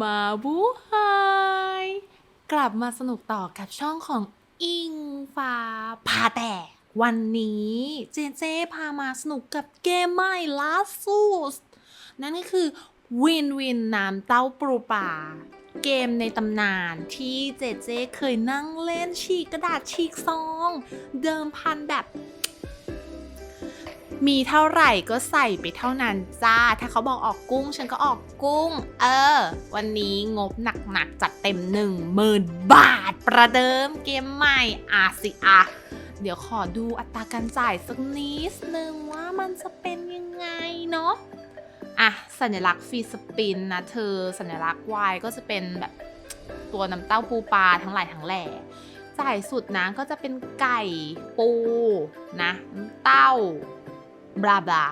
มาบูไฮกลับมาสนุกต่อกับช่องของอิงฟ้าพาแตกวันนี้เจเจพามาสนุกกับเกมใหม่ล่าสุดนั่นก็คือวินวินน้ำเต้าปรูปลาเกมในตำนานที่เจเจเคยนั่งเล่นฉีกกระดาษฉีกซอง เดิมพันแบบ มีเท่าไหร่ก็ใส่ไปเท่านั้นจ้า ถ้าเขาบอกออกกุ้ง ฉันก็ออกกุ้ง เออ วันนี้งบหนักๆจัดเต็มหนึ่งหมื่นบาท ประเดิมเกมใหม่อาสิอะเดี๋ยวขอดูอัตราการจ่ายสักนิดนึงว่ามันจะเป็นยังไงเนาะอะ สัญลักษณ์ฟีสปินนะเธอ สัญลักษณ์ Y ก็จะเป็นแบบตัวน้ำเต้าปูปลาทั้งหลายทั้งแหล่จ่ายสุดนะก็จะเป็นไก่ปูนะน้ำเต้า บลาบลา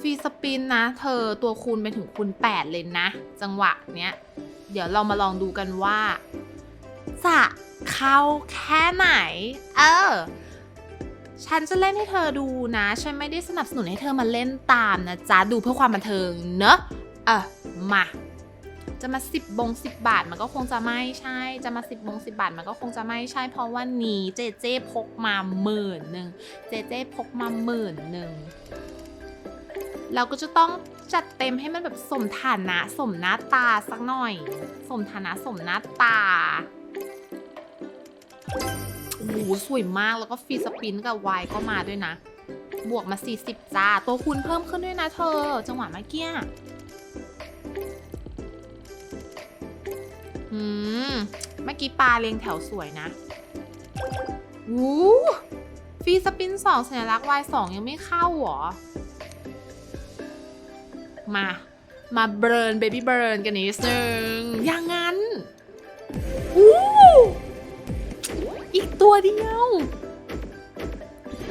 ฟรีสปินนะ เธอตัวคูณไปถึงคูณ8 เลยนะ จังหวะเนี้ย เดี๋ยวเรามาลองดูกันว่า จะเข้าแค่ไหน เออ ฉันจะเล่นให้เธอดูนะ ฉันไม่ได้สนับสนุนให้เธอมาเล่นตามนะจ๊ะ ดูเพื่อความบันเทิงเนอะ เออมา จะมา 10บง10 บาทมันก็คงจะไม่ใช่ จะมา 10บง10 บาทมันก็คงจะไม่ใช่ เพราะว่านี้เจเจพกมาหมื่นหนึ่งเจเจพกมาหมื่นหนึ่งเราก็จะต้องจัดเต็มให้มันแบบสมฐานะ สมหน้าตาสักหน่อย สมฐานะสมหน้าตาโอ้โหสวยมากแล้วก็ฟรีสปินกับไวก็มาด้วยนะ บวกมา 40 จ้า ตัวคูณเพิ่มขึ้นด้วยนะเธอ จังหวะเมื่อกี้ อืม เมื่อกี้ปลาเรียงแถวสวยนะวู้ฟรีสปินสองสัญลักษณ์ Y สองยังไม่เข้าหรอ มา มาเบิร์นเบบี้เบิร์นกันนิดนึง อย่างนั้นอู้อีกตัวเดียว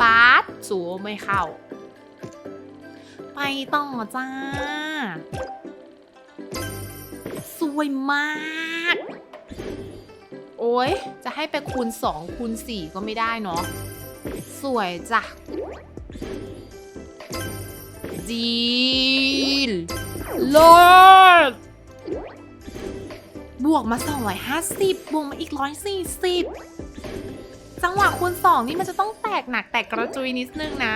ปาร์ตสูไม่เข้า ไปต่อจ้า วยมาก โอ้ยจะให้ไปคูณ 2 คูณ 4 ก็ไม่ได้เนาะ สวยจ้ะดีลโลดบวกมา 250 บวกมาอีก 140 จังหวะคูณ 2 นี่มันจะต้องแตกหนักแตกกระจุยนิดนึงนะ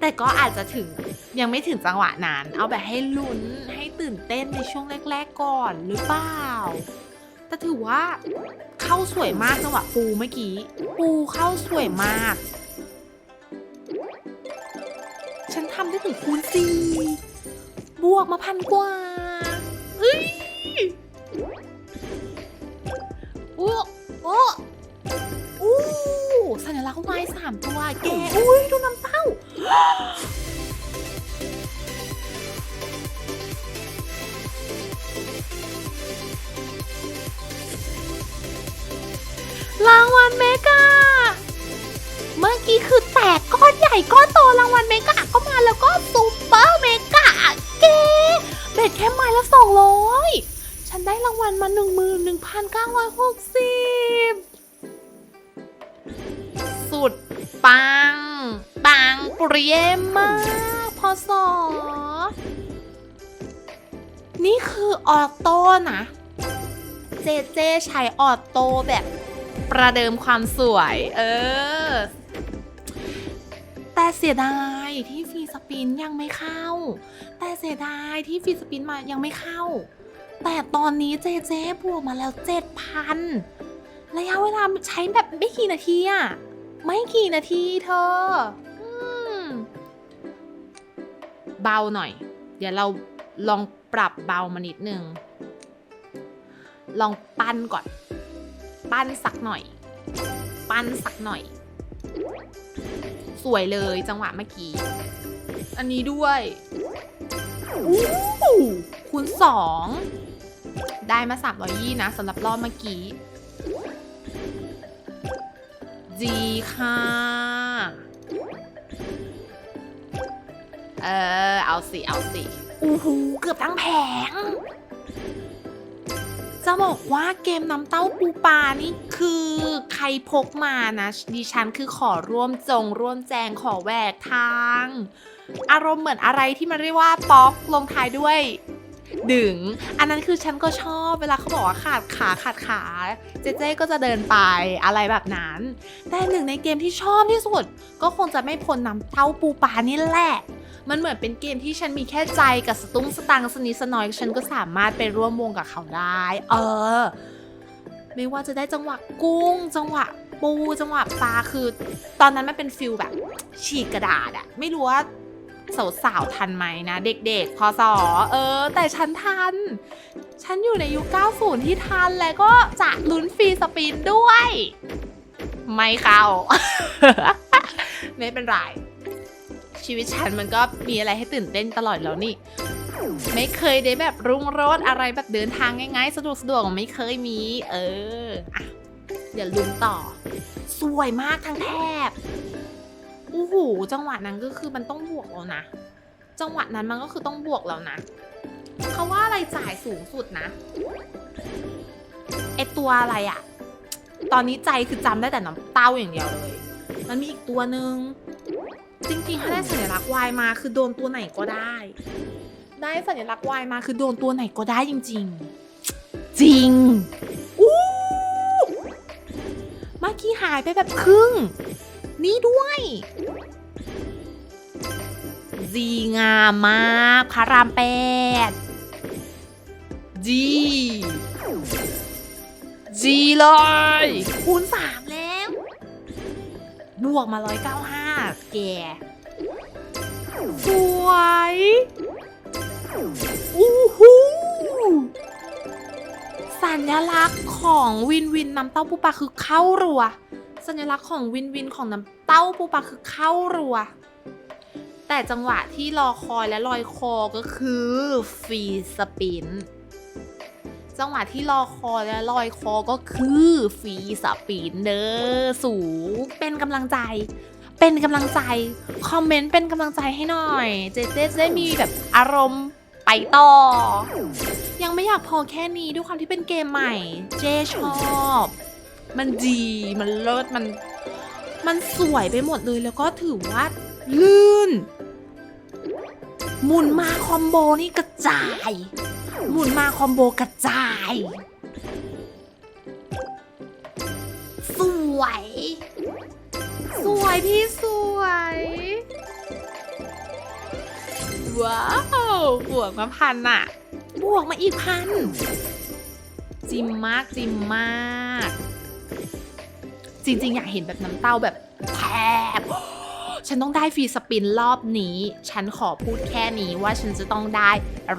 แต่ก็อาจจะถึงยังไม่ถึงจังหวะนั้น เอาแบบให้ลุ้นใตื่นเต้นในช่วงแรก ๆ ก่อนหรือเปล่า แต่ถือว่าเข้าสวยมากจังหวะปูเมื่อกี้ ปูเข้าสวยมาก ฉันทำได้ถึงคูณสี่บวกมาพันกว่าเอ้ยโอ้โอ้อู้สัญลักษณ์วายสามตัวแกอุ้ยดูน้ำเต้า เมื่อกี้คือแตกก้อนใหญ่ก้อนโตรางวัลเมกาก็มาแล้วก็ซูเปอร์เมกาเกเบ็ดแค่ไม้ละสองร้อยฉันได้รางวัลมาหนึ่งหมื่นหนึ่งพันเก้าร้อยหกสิบสุดปัง ปังเปรี้ยมากพอสอนี่คือออโต้นะ เจเจใช้ออโต้แบบประเดิมความสวย เออ แต่เสียดายที่ฟรีสปินยังไม่เข้า แต่เสียดายที่ฟรีสปินมายังไม่เข้า แต่ตอนนี้เจเจบวกมาแล้วเจ็ดพันระยะเวลาใช้แบบไม่กี่นาทีอะไม่กี่นาทีเธอเบาหน่อย เดี๋ยวเราลองปรับเบามานิดนึง ลองปั้นก่อน ปั้นสักหน่อย ปั้นสักหน่อย สวยเลยจังหวะเมื่อกี้ อันนี้ด้วยอู้คูณสองได้มา3 2ยี่นะสำหรับรอบเมื่อกี้ดีค่ะ เออ เอาสิ เอาสิ อู้หูเกือบทั้งแผง จะบอกว่าเกมน้ำเต้าปูปลานี่คือใครพกมานะดิฉันคือขอร่วมจงร่วมแจงขอแหวกทาง อารมณ์เหมือนอะไรที่มันเรียกว่าป๊อกลงท้ายด้วย ดึง อันนั้นคือฉันก็ชอบเวลาเขาบอกว่าขาดขาขาดขา เจเจก็จะเดินไปอะไรแบบนั้น แต่หนึ่งในเกมที่ชอบที่สุด ก็คงจะไม่พ้นน้ำเต้าปูปลานี่แหละ มันเหมือนเป็นเกมที่ฉันมีแค่ใจกับสตุ้งสตังสนิสนอย ฉันก็สามารถไปร่วมวงกับเขาได้ เออ ไม่ว่าจะได้จังหวะกุ้ง จังหวะปูจังหวะปลาคือ ตอนนั้นมันเป็นฟิลแบบฉีกกระดาษอะไม่รู้ว่า สาวๆทันไหมนะ เด็กๆพอสอเออ แต่ฉันทัน ฉันอยู่ในยุค 90 ที่ทันและก็จะลุ้นฟรีสปินด้วย ไม่เข้า ไม่เป็นไร ชีวิตฉันมันก็มีอะไรให้ตื่นเต้นตลอดแล้วนี่ ไม่เคยได้แบบรุ่งโรจน์อะไรแบบเดินทางง่ายๆ สะดวกสะดวกไม่เคยมี เอออะเดี๋ยวลุ้นต่อ สวยมากทั้งแทบ โอ้โหจังหวะนั้นก็คือมันต้องบวกแล้วนะ จังหวะนั้นมันก็คือต้องบวกแล้วนะเขาว่าอะไรจ่ายสูงสุดนะไอตัวอะไรอะตอนนี้ใจคือจำได้แต่น้ำเต้าอย่างเดียวเลย มันมีอีกตัวหนึ่งจริงๆถ้าได้สัญลักษณ์วายมาคือโดนตัวไหนก็ได้ ได้สัญลักษณ์วายมาคือโดนตัวไหนก็ได้จริง ๆ จริงอู้เมื่อกี้หายไปแบบครึ่ง นี่ด้วยจีงามมากพระรามแปดจีจีเลยคูณสามแล้ว บวกมาร้อยเก้าห้าแกสวยอู้หูสัญลักษณ์ของวินวินน้ำเต้าปูปลาคือเข้ารัว สัญลักษณ์ของวินวินของน้ำเต้าปูปลาคือเข้ารัว แต่จังหวะที่รอคอยและลอยคอก็คือฟรีสปิน จังหวะที่รอคอยและลอยคอก็คือฟรีสปินเด้อสูงเป็นกำลังใจ เป็นกำลังใจคอมเมนต์เป็นกำลังใจให้หน่อย เจเจจะได้มีแบบอารมณ์ไปต่อ ยังไม่อยากพอแค่นี้ด้วยความที่เป็นเกมใหม่ เจชอบ มันดีมันเลิศมัน มันสวยไปหมดเลยแล้วก็ถือว่า ลื่น หมุนมาคอมโบนี่กระจาย หมุนมาคอมโบกระจาย สวย สวยพี่สวย ว้าวบวกมาพันอะบวกมาอีกพัน จิมมากจิมมาก จริง ๆ อยากเห็นแบบน้ำเต้าแบบแทบฉันต้องได้ฟรีสปินรอบนี้ ฉันขอพูดแค่นี้ว่าฉันจะต้องได้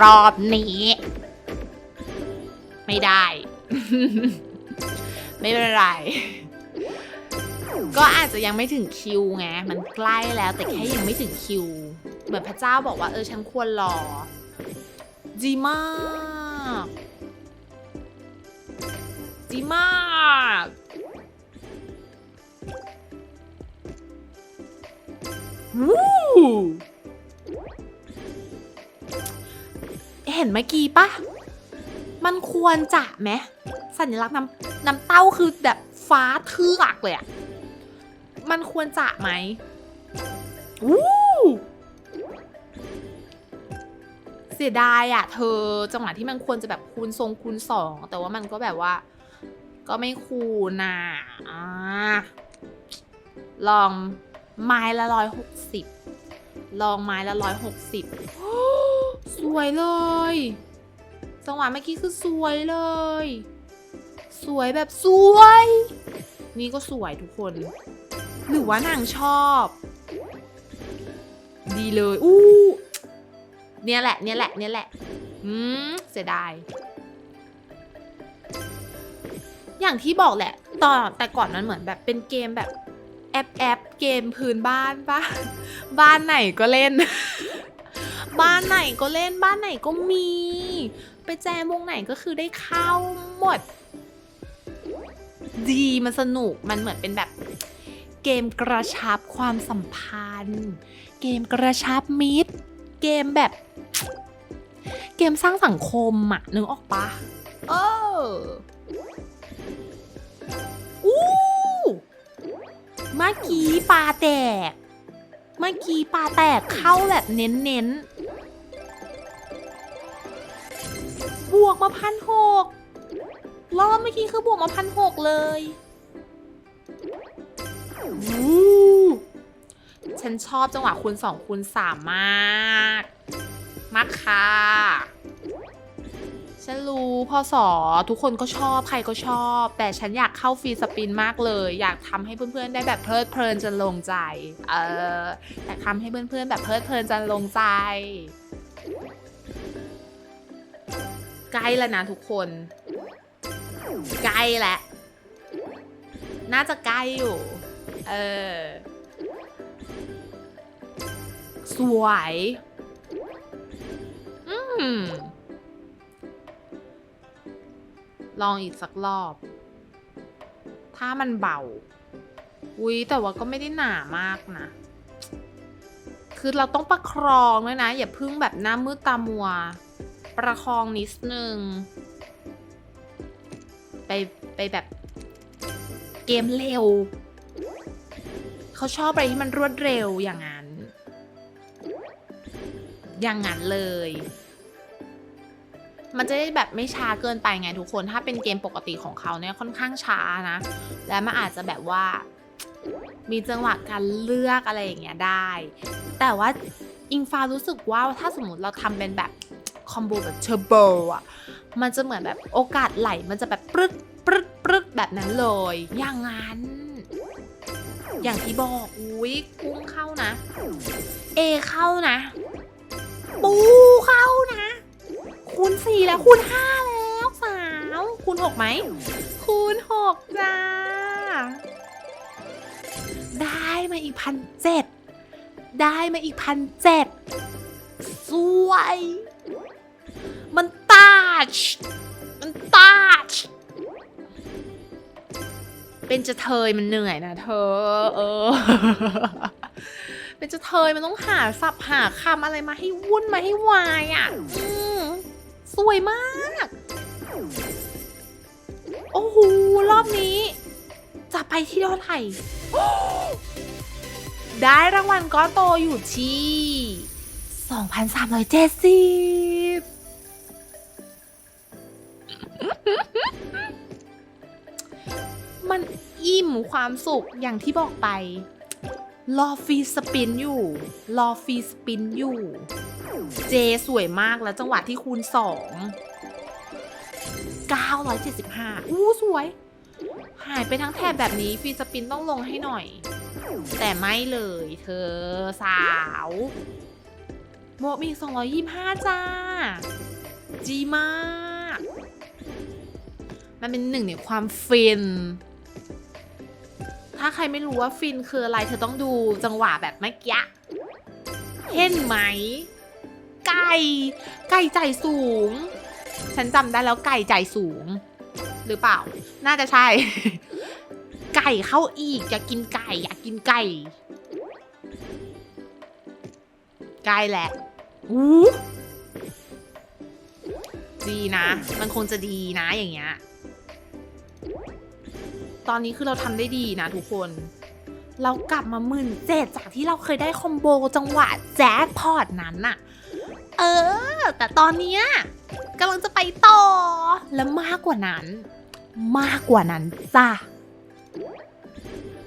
รอบนี้ ไม่ได้ ไม่เป็นไร ก็อาจจะยังไม่ถึงคิวไง มันใกล้แล้วแต่แค่ยังไม่ถึงคิว เหมือนพระเจ้าบอกว่าเออฉันควรรอ ดีมาก ดีมาก เห็นเมื่อกี้ปะ มันควรจะไหมสัญลักษณ์น้ำน้ำเต้าคือแบบฟ้าเทือกเลยอะมันควรจะไหมวู้เสียดายอะเธอจังหวะที่มันควรจะแบบคูณทรงคูณสอง แต่ว่ามันก็แบบว่า ก็ไม่คูณน่ะอ่าลอง ไม้ละร้อยหกสิบลองไม้ละร้อยหกสิบสวยเลยจังหวะเมื่อกี้คือสวยเลย สวยแบบสวย นี่ก็สวยทุกคน หรือว่านางชอบ ดีเลยอู้เนี่ยแหละเนี่ยแหละเนี่ยแหละอืมเสียดายอย่างที่บอกแหละตอนแต่ก่อนมันเหมือนแบบเป็นเกมแบบ อปแอปเกมพื้นบ้านปะบ้านไหนก็เล่น บ้านไหนก็เล่นบ้านไหนก็มี ไปแจมวงไหนก็คือได้เข้าหมด ดีมันสนุกมันเหมือนเป็นแบบ เกมกระชับความสัมพันธ์ เกมกระชับมิตร เกมแบบ เกมสร้างสังคมอะนึกออกปะเออ เมื่อกี้ปลาแตก เมื่อกี้ปลาแตกเข้าแบบเน้นๆบวกมาพันหกรอบเมื่อกี้คือบวกมาพันหกเลยฉันชอบจังหวะคูณสองคูณสามมาก มากค่ะ ฉันรู้พอสอทุกคนก็ชอบใครก็ชอบ แต่ฉันอยากเข้าฟรีสปินมากเลย อยากทำให้เพื่อนๆได้แบบเพลิดเพลินจนลงใจ เอออยากทำให้เพื่อนๆแบบเพลิดเพลินจนลงใจใกล้แล้วนะทุกคนใกล้แหละ น่าจะใกล้อยู่ เออ สวย อืม ลองอีกสักรอบ ถ้ามันเบาอุ้ยแต่ว่าก็ไม่ได้หนามากนะ คือเราต้องประคองด้วยนะ อย่าพึ่งแบบหน้ามืดตามัว ประคองนิดนึง ไปไปแบบเกมเร็ว เขาชอบอะไรที่มันรวดเร็วอย่างนั้น อย่างนั้นเลย มันจะได้แบบไม่ช้าเกินไปไงทุกคน ถ้าเป็นเกมปกติของเขาเนี่ยค่อนข้างช้านะ และมันอาจจะแบบว่า มีจังหวะการเลือกอะไรอย่างเงี้ยได้ แต่ว่าอิงฟ้ารู้สึกว่าถ้าสมมติเราทำเป็นแบบคอมโบแบบเทอร์โบอะ มันจะเหมือนแบบโอกาสไหล มันจะแบบปรึ๊ดปรึ๊ดปรึ๊ดแบบนั้นเลย อย่างนั้น อย่างที่บอกอุ้ยกุ้งเข้านะ เอเข้านะ ปู คูณสี่แล้วคูณห้าแล้วสาวคูณหกไหมคูณหกจ้า ได้มาอีกพันเจ็ดได้มาอีกพันเจ็ดสวย มันตาชมันตาชเป็นจะเทยมันเหนื่อยนะเธอ เออ เป็นจะเทยมันต้องหาศัพท์หาคำอะไรมาให้วุ่นมาให้วายอะอืม สวยมาก โอ้โห รอบนี้ จะไปที่เท่าไหร่ ได้รางวัลก้อนโตอยู่ที่ 2,370 มันอิ่มความสุขอย่างที่บอกไป รอฟรีสปินอยู่ รอฟรีสปินอยู่ เจสวยมากแล้วจังหวะที่คูณ2 975 อู้สวย หายไปทั้งแถบแบบนี้ฟีสปินต้องลงให้หน่อย แต่ไม่เลยเธอสาว โมมี225 จ้า จีมาก มันเป็นหนึ่งในความฟิน ถ้าใครไม่รู้ว่าฟินคืออะไร เธอต้องดูจังหวะแบบเมื่อกี้ เห็นไหม ไก่ ไก่ใจสูง ฉันจำได้แล้วไก่ใจสูง หรือเปล่า น่าจะใช่ ไก่เข้าอีกอยากกินไก่ อยากกินไก่ไก่แหละอู้ดีนะ มันคงจะดีนะอย่างเงี้ย ตอนนี้คือเราทำได้ดีนะทุกคน เรากลับมาหมื่นเจ็ดจากที่เราเคยได้คอมโบจังหวะแจ็คพอตนั้นน่ะ เออ แต่ตอนเนี้ยกำลังจะไปต่อ และมากกว่านั้น มากกว่านั้นจ้ะ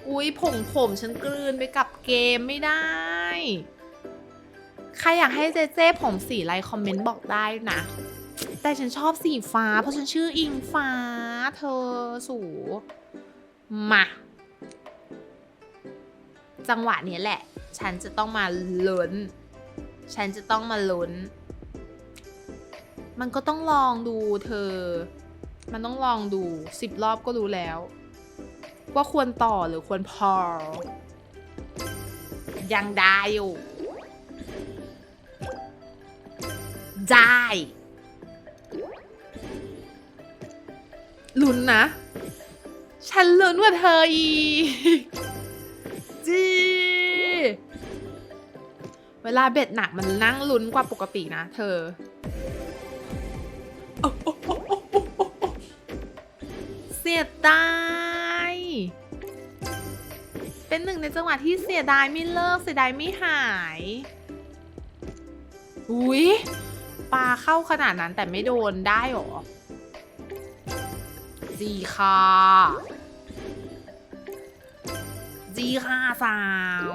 อุ๊ยผงผมฉันกลืนไปกับเกมไม่ได้ ใครอยากให้เจเจผมสีอะไรคอมเมนต์บอกได้นะ แต่ฉันชอบสีฟ้า เพราะฉันชื่ออิงฟ้า เธอสูมา จังหวะนี้แหละ ฉันจะต้องมาลุ้น ฉันจะต้องมาลุ้น มันก็ต้องลองดูเธอ มันต้องลองดูสิบรอบก็รู้แล้ว ว่าควรต่อหรือควรพอ ยังได้อยู่ ได้ลุ้นนะ ฉันลุ้นกว่าเธออีกจี เวลาเบ็ดหนักมันนั่งลุ้นกว่าปกตินะเธอ เสียดาย เป็นหนึ่งในจังหวะที่เสียดายไม่เลิกเสียดายไม่หาย อุ้ยปลาเข้าขนาดนั้นแต่ไม่โดนได้หรอจีค่ะจีค่ะสาว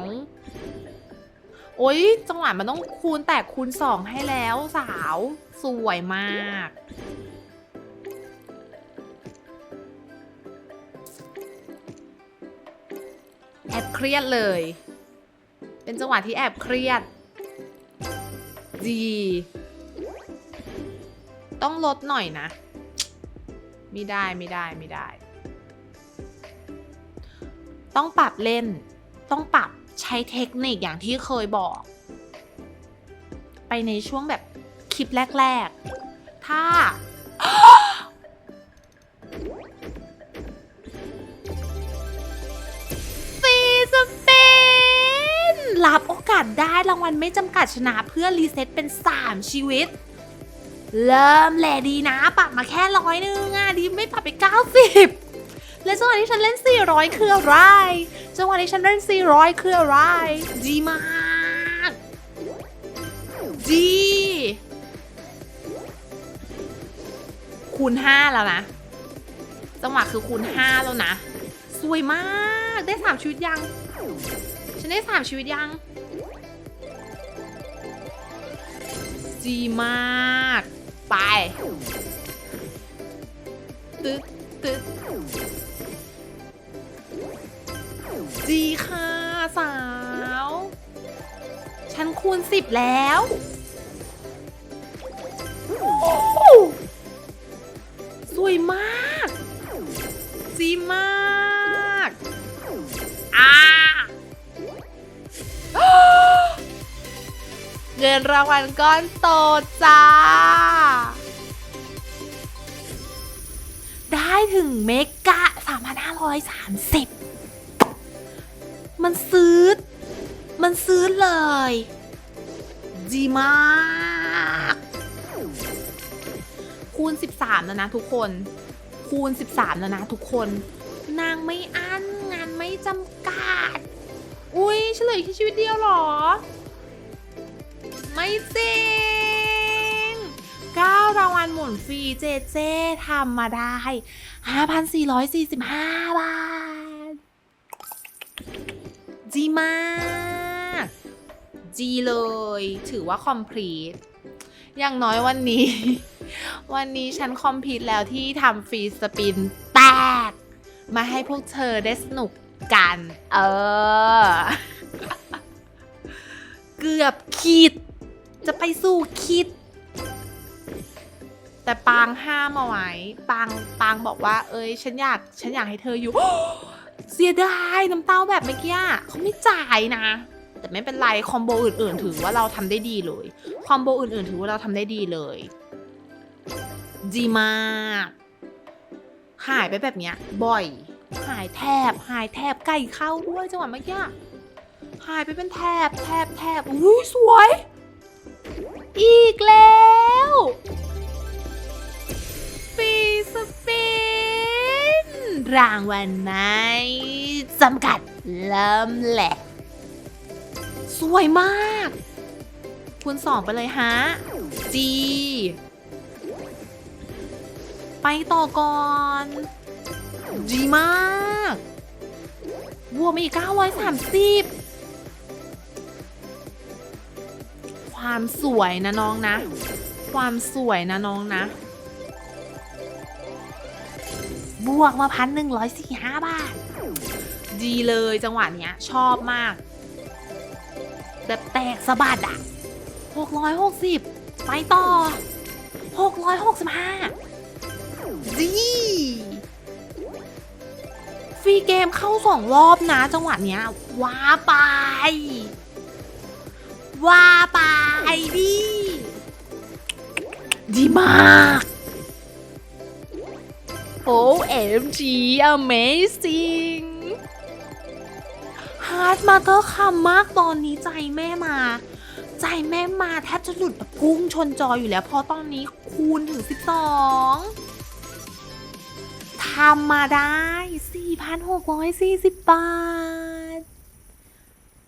โอ๊ยจังหวะมันต้องคูณแตกคูณสองให้แล้วสาวสวยมาก แอบเครียดเลย เป็นจังหวะที่แอบเครียด ดี ต้องลดหน่อยนะ ไม่ได้ไม่ได้ไม่ได้ ต้องปรับเล่น ต้องปรับ ใช้เทคนิคอย่างที่เคยบอก ไปในช่วงแบบคลิปแรก ๆ ถ้าฟีสปินรับโอกาสได้รางวัลไม่จำกัดชนะเพื่อรีเซ็ตเป็น 3 ชีวิต เริ่มแหลดีนะ ปรับมาแค่ร้อยนึงอะ ดีไม่ปรับไป 90 และจังหวะที่ฉันเล่น 400 คืออะไร จังหวะที่ฉันเล่น 400 คืออะไร ดีมาก ดี คูณ 5 แล้วนะ จังหวะคือคูณ 5 แล้วนะ สวยมาก ได้ 3 ชีวิตยัง ฉันได้ 3 ชีวิตยัง ดีมาก ไป ตึ๊ดตึ๊ด ดีค่ะ สาว ฉันคูณ10แล้วสวยมากดีมากอ่าเงินรางวัลก้อนโตจ้า ได้ถึงเมกะ 3,530 มันซื้อมันซื้อเลย ดีมาก คูณ 13 แล้วนะทุกคน คูณ 13 แล้วนะทุกคน นางไม่อั้น งานไม่จำกัด อุ้ยเฉลยแค่ชีวิตเดียวหรอ ไม่จริง9รางวัลหมุนฟรีเจเจทำมาได้ 5,445 บาท ดีมากดีเลย ถือว่าคอมพลีทอย่างน้อยวันนี้ วันนี้ฉันคอมพลีทแล้วที่ทำฟรีสปินแตกมาให้พวกเธอได้สนุกกัน เออ เกือบคิดจะไปสู่คิดแต่ปางห้ามเอาไว้ ปาง ปางบอกว่า เอ้ย ฉันอยาก ฉันอยากให้เธออยู่ เสียดายน้ำเต้าแบบเมื่อกี้อเขาไม่จ่ายนะ แต่ไม่เป็นไรคอมโบอื่นๆ ถือว่าเราทำได้ดีเลยคอมโบอื่นๆ ถือว่าเราทำได้ดีเลย ดีมากหายไปแบบเนี้ย บ่อย หายแทบ หายแทบไก่เข้าด้วยจังหวะเมื่อกี้หายไปเป็นแทบแทบแทบอุ้ยสวย อีกแล้วฟีสปิน รางวัลไม่จำกัดเริ่มแหละสวยมาก คูณสองไปเลยฮะจีไปต่อก่อน ดีมากบวกมาอีก930 ความสวยนะน้องนะ ความสวยนะน้องนะ บวกมาพันหนึ่งร้อยสี่ห้าบาท ดีเลยจังหวะเนี้ย ชอบมาก แบบแตกสะบัดอะหกร้อยหกสิบไปต่อหกร้อยหกสิบห้าดีฟรีเกมเข้าสองรอบนะ จังหวะเนี้ยว้าไปว่าไปดิดีมาก OMG amazing ฮาร์ดมาเตอร์คำมากตอนนี้ใจแม่มา ใจแม่มาแทบจะหลุดแบบกุ้งชนจออยู่แล้ว เพราะตอนนี้คูณถึง 12ทำมาได้ 4,640 บาท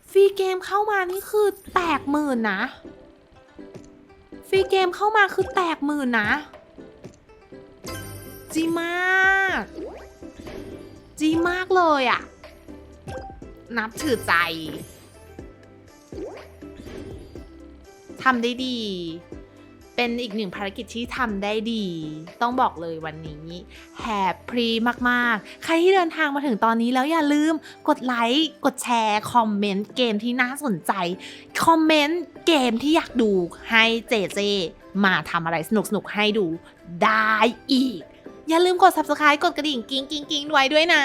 ฟรีเกมเข้ามานี่คือแตกหมื่นนะ ฟรีเกมเข้ามาคือแตกหมื่นนะ จีมาก จีมากเลยอะนับถือใจทำได้ดี เป็นอีกหนึ่งภารกิจที่ทำได้ดี ต้องบอกเลยวันนี้แฮปปี้มาก ๆ ใครที่เดินทางมาถึงตอนนี้แล้วอย่าลืมกดไลค์ กดแชร์ คอมเมนต์เกมที่น่าสนใจ คอมเมนต์เกมที่อยากดูให้เจเจมาทำอะไรสนุก ๆ ให้ดูได้อีก อย่าลืมกด subscribe กดกระดิ่งกิ้งกิ้งกิ้งไว้ด้วยนะ